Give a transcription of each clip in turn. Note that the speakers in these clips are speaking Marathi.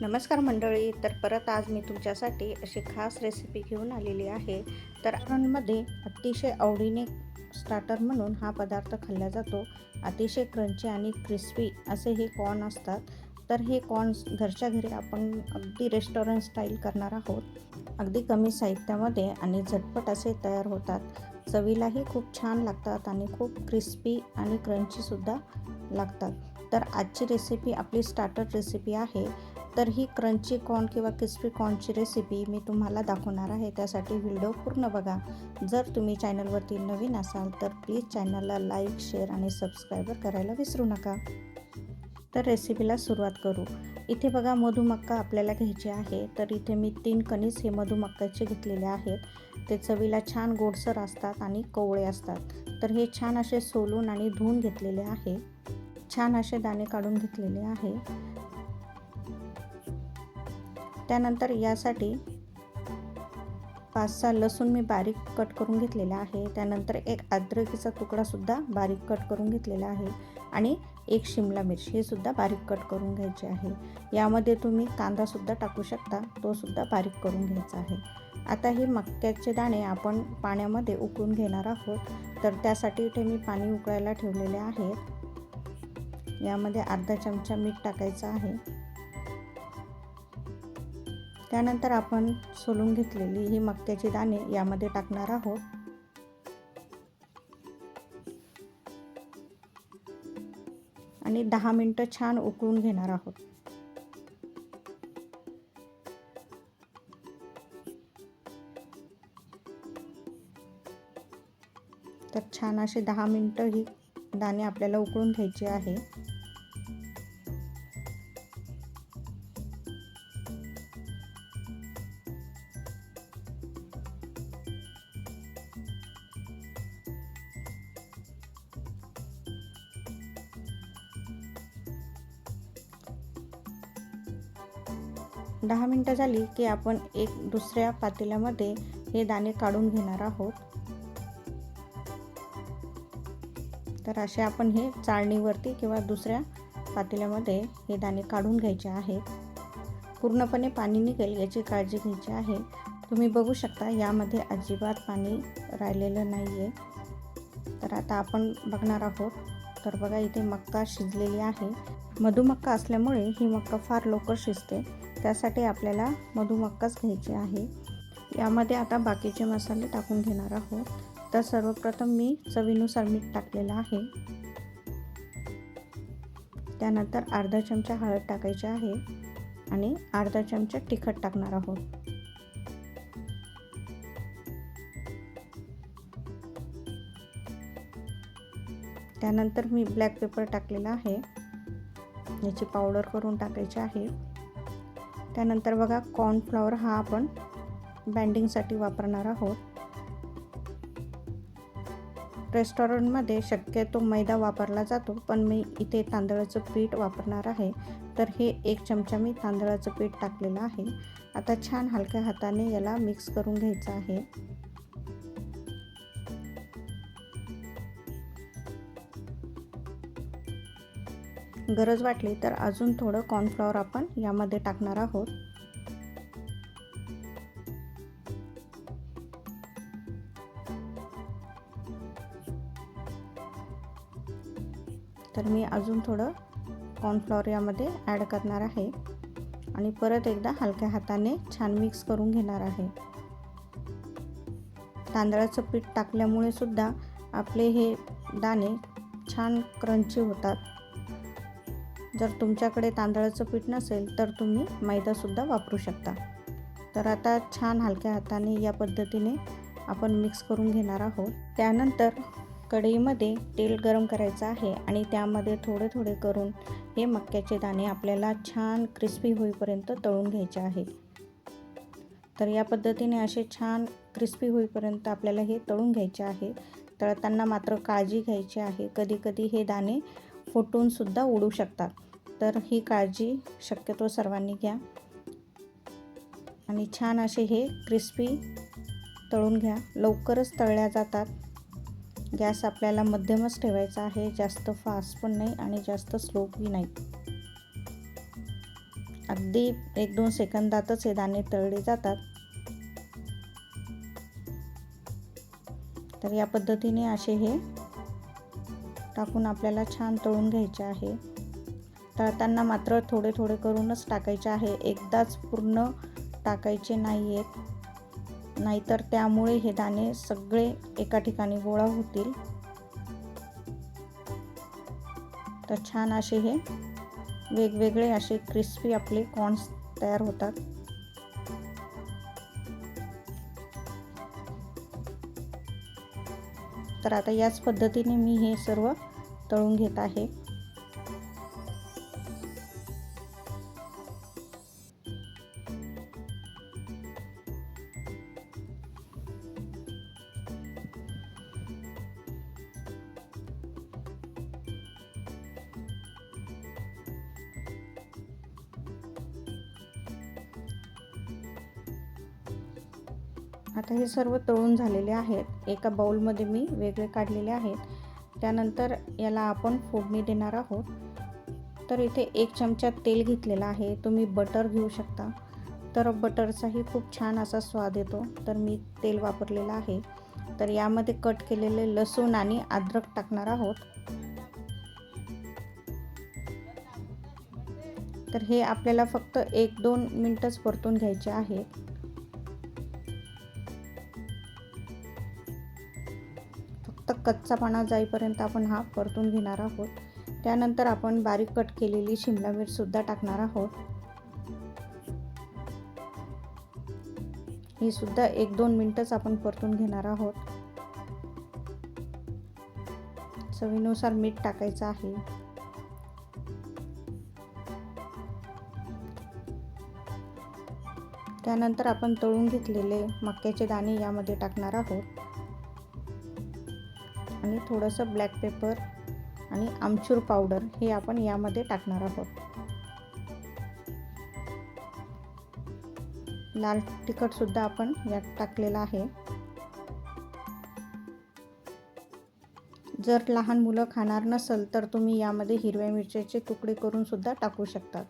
नमस्कार मंडळी तर परत आज मी तुमच्यासाठी अशी खास रेसिपी घेऊन आलेली आहे. तर मध्ये अतिशय आवडीने स्टार्टर म्हणून हा पदार्थ खाल्ला जातो. अतिशय क्रंची आणि क्रिस्पी असे हे कॉर्न असतात. तर हे कॉर्न्स घरच्या घरी आपण अगदी रेस्टॉरंट स्टाईल करणार आहोत. अगदी कमी साहित्यामध्ये आणि झटपट असे तयार होतात. चवीलाही खूप छान लागतात आणि खूप क्रिस्पी आणि क्रंचीसुद्धा लागतात. तर आजची रेसिपी आपली स्टार्टर रेसिपी आहे. तर ही क्रंची कॉर्न किंवा क्रिस्पी कॉर्नची रेसिपी मी तुम्हाला दाखवणार आहे. त्यासाठी व्हिडिओ पूर्ण बघा. जर तुम्ही चॅनलवरती नवीन असाल तर प्लीज चॅनलला लाईक शेअर आणि सबस्क्राईबर करायला विसरू नका. तर रेसिपीला सुरुवात करू. इथे बघा मधुमक्का आपल्याला घ्यायची आहे. तर इथे मी तीन कणीस हे मधुमक्काचे घेतलेले आहेत. ते चवीला छान गोडसर असतात आणि कोवळे असतात. तर हे छान असे सोलून आणि धुवून घेतलेले आहे. छान असे दाणे काढून घेतलेले आहे. त्यानंतर यासाठी पाच सहा लसूण मी बारीक कट करून घेतलेला आहे. त्यानंतर एक अद्रकीचा तुकडासुद्धा बारीक कट करून घेतलेला आहे. आणि एक शिमला मिरची हे सुद्धा बारीक कट करून घ्यायचे आहे. यामध्ये तुम्ही कांदासुद्धा टाकू शकता. तोसुद्धा बारीक करून घ्यायचा आहे. आता हे मक्याचे दाणे आपण पाण्यामध्ये उकळून घेणार आहोत. तर त्यासाठी इथे मी पाणी उकळायला ठेवलेले आहेत यामध्ये अर्धा चमचा मीठ टाकायचं आहे. त्यानंतर आपण सोलून घेतलेली ही मक्याची दाणे यामध्ये टाकणार आहोत. आणि दहा मिनटं छान उकळून घेणार आहोत. तर छान असे दहा मिनटं ही दाणे आपल्याला उकळून घ्यायचे आहे. दहा मिनटं झाली की आपण एक दुसऱ्या पातेल्यामध्ये हे दाणे काढून घेणार आहोत. तर असे आपण हे चाळणीवरती किंवा दुसऱ्या पातेल्यामध्ये हे दाणे काढून घ्यायचे आहेत. पूर्णपणे पाणी निघेल याची काळजी घ्यायची आहे. तुम्ही बघू शकता यामध्ये अजिबात पाणी राहिलेलं नाही आहे तर आता आपण बघणार आहोत. तर बघा इथे मक्का शिजलेली आहे. मधुमक्का असल्यामुळे ही मक्का फार लवकर शिजते. त्यासाठी आपल्याला मधुमक्काच घ्यायची आहे. यामध्ये आता बाकीचे मसाले टाकून घेणार आहोत. तर सर्वप्रथम मी चवीनुसार मीठ टाकलेलं आहे. त्यानंतर अर्धा चमचा हळद टाकायची आहे आणि अर्धा चमचा तिखट टाकणार आहोत. त्यानंतर मी ब्लॅक पेपर टाकलेला आहे. याची पावडर करून टाकायची आहे. त्यानंतर बघा कॉर्नफ्लॉवर हा आपण बँडिंगसाठी वापरणार आहोत. रेस्टॉरंटमध्ये शक्यतो मैदा वापरला जातो पण मी इथे तांदळाचं पीठ वापरणार आहे. तर हे एक चमचा मी तांदळाचं पीठ टाकलेलं आहे. आता छान हलक्या हाताने याला मिक्स करून घ्यायचं आहे. गरज वाटली तर अजून थोडं कॉर्नफ्लॉवर आपण यामध्ये टाकणार आहोत. तर मी अजून थोडं कॉर्नफ्लॉवर यामध्ये ॲड करणार आहे. आणि परत एकदा हलक्या हाताने छान मिक्स करून घेणार आहे. तांदळाचं पीठ टाकल्यामुळे सुद्धा आपले हे दाणे छान क्रंची होतात. जर तुमच्याकडे तांदळाचं पीठ नसेल तर तुम्ही मैदासुद्धा वापरू शकता. तर आता छान हलक्या हाताने या पद्धतीने आपण मिक्स करून घेणार आहोत. त्यानंतर कढईमध्ये तेल गरम करायचं आहे आणि त्यामध्ये थोडे थोडे करून हे मक्याचे दाणे आपल्याला छान क्रिस्पी होईपर्यंत तळून घ्यायचे आहे. तर या पद्धतीने असे छान क्रिस्पी होईपर्यंत आपल्याला हे तळून घ्यायचे आहे. तळताना मात्र काळजी घ्यायची आहे. कधीकधी हे दाणे फुटूनसुद्धा उडू शकतात. तर ही काळजी शक्यतो सर्वांनी घ्या. आणि छान असे हे क्रिस्पी तळून घ्या. लवकरच तळल्या जातात. गॅस आपल्याला मध्यमच ठेवायचा आहे. जास्त फास्ट पण नाही आणि जास्त स्लोपही नाही. अगदी एक दोन सेकंदातच हे दाणे तळले जातात. तर या पद्धतीने असे हे टाकून आपल्याला छान तळून घ्यायचे आहे. तळताना मात्र थोडे थोडे करूनच टाकायचे आहे. एकदाच पूर्ण टाकायचे नाही आहेत नाहीतर त्यामुळे हे दाणे सगळे एका ठिकाणी गोळा होतील. तर छान असे हे वेगवेगळे असे क्रिस्पी आपले कॉर्न्स तयार होतात. तर आता याच पद्धतीने मी हे सर्व तळून घेत आहे. आता हे सर्व तळून झालेले आहेत. एका बाऊलमध्ये मी वेगळे काढलेले आहेत. त्यानंतर याला आपण फोडणी देणार आहोत. तर इथे एक चमचा तेल घेतलेला आहे. तुम्ही बटर घेऊ शकता. तर बटरचाही खूप छान असा स्वाद येतो. तर मी तेल वापरलेलं आहे. तर यामध्ये कट केलेले लसूण आणि अद्रक टाकणार आहोत. तर हे आपल्याला फक्त एक दोन मिनटंच परतून घ्यायचे आहेत. कच्चापणा जाईपर्यंत आपण हा परतून घेणार आहोत. त्यानंतर आपण बारीक कट केलेली शिमला मिरसुद्धा टाकणार आहोत. ही सुद्धा एक दोन मिनटंच आपण परतून घेणार आहोत. चवीनुसार मीठ टाकायचं आहे. त्यानंतर आपण तळून घेतलेले मक्याचे दाणे यामध्ये टाकणार आहोत. आणि थोडंसं ब्लॅक पेपर आणि आमचूर पावडर हे आपण यामध्ये टाकणार आहोत. लाल तिखटसुद्धा आपण यात टाकलेलं आहे. जर लहान मुलं खाणार नसेल तर तुम्ही यामध्ये हिरव्या मिरच्याचे तुकडे करून सुद्धा टाकू शकतात.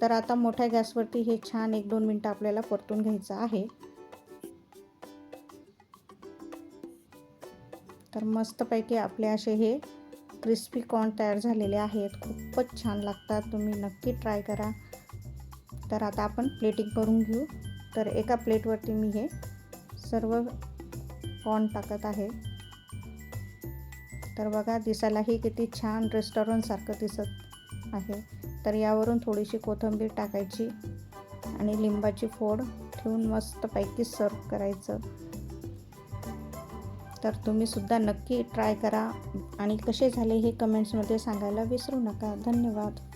तर आता मोठ्या गॅसवरती हे छान एक दोन मिनटं आपल्याला परतून घ्यायचं आहे. तर मस्तपैकी आपले असे हे क्रिस्पी कॉर्न तयार झालेले आहेत. खूपच छान लागतात. तुम्ही नक्की ट्राय करा. तर आता आपण प्लेटिंग करून घेऊ. तर एका प्लेटवरती मी हे सर्व कॉर्न टाकत आहे. तर बघा दिसायलाही किती छान रेस्टॉरंटसारखं दिसत आहे. तर यावरून थोडीशी कोथिंबीर टाकायची आणि लिंबाची फोड ठेवून मस्तपैकी सर्व करायचं. तर तुम्हीसुद्धा नक्की ट्राय करा आणि कसे झाले हे कमेंट्समध्ये सांगायला विसरू नका. धन्यवाद.